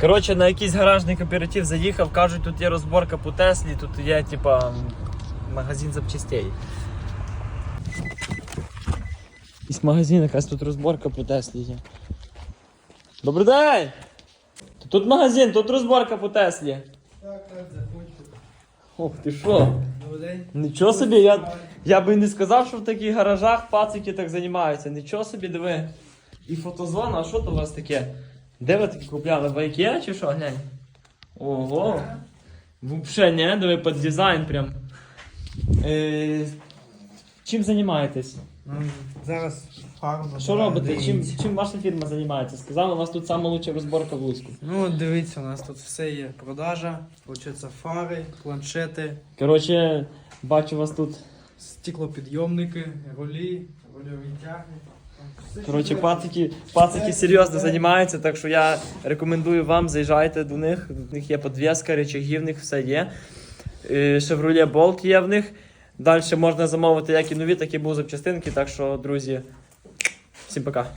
Коротше, на якийсь гаражний кооператив заїхав, кажуть, тут є розборка по Теслі, тут є типа магазин запчастей. Якийсь магазин, якась тут розборка по Теслі є. Добрий день! Тут магазин, тут розборка по Теслі. Так, так, заходьте. Ох ти що? Добрий день. Нічого собі, я, я би не сказав, що в таких гаражах пацики так займаються. Нічого собі, диви. І фотозона, а що то у вас таке? Де ви такі купляли? В Ikea чи що? Глянь. Ого. Вообще, не, диви під дизайн прям. Е, чим займаєтесь? Ну, зараз фарба. Що робите? Чим, чим ваша фірма займається? Сказали, у вас тут лучша розборка в Луцьку. Ну, дивіться, у нас тут все є. Продажа, получається фари, планшети, Коротше, бачу у вас тут. стеклопідйомники, рулі, рульові тяги. Коротше, пацики, пацики серйозно займаються, так що я рекомендую вам, заїжджайте до них. В них є подв'язка, речагів, них все є. Шевроле болт є в них. Далі можна замовити як і нові, так і запчастинки. Так що, друзі, всім пока.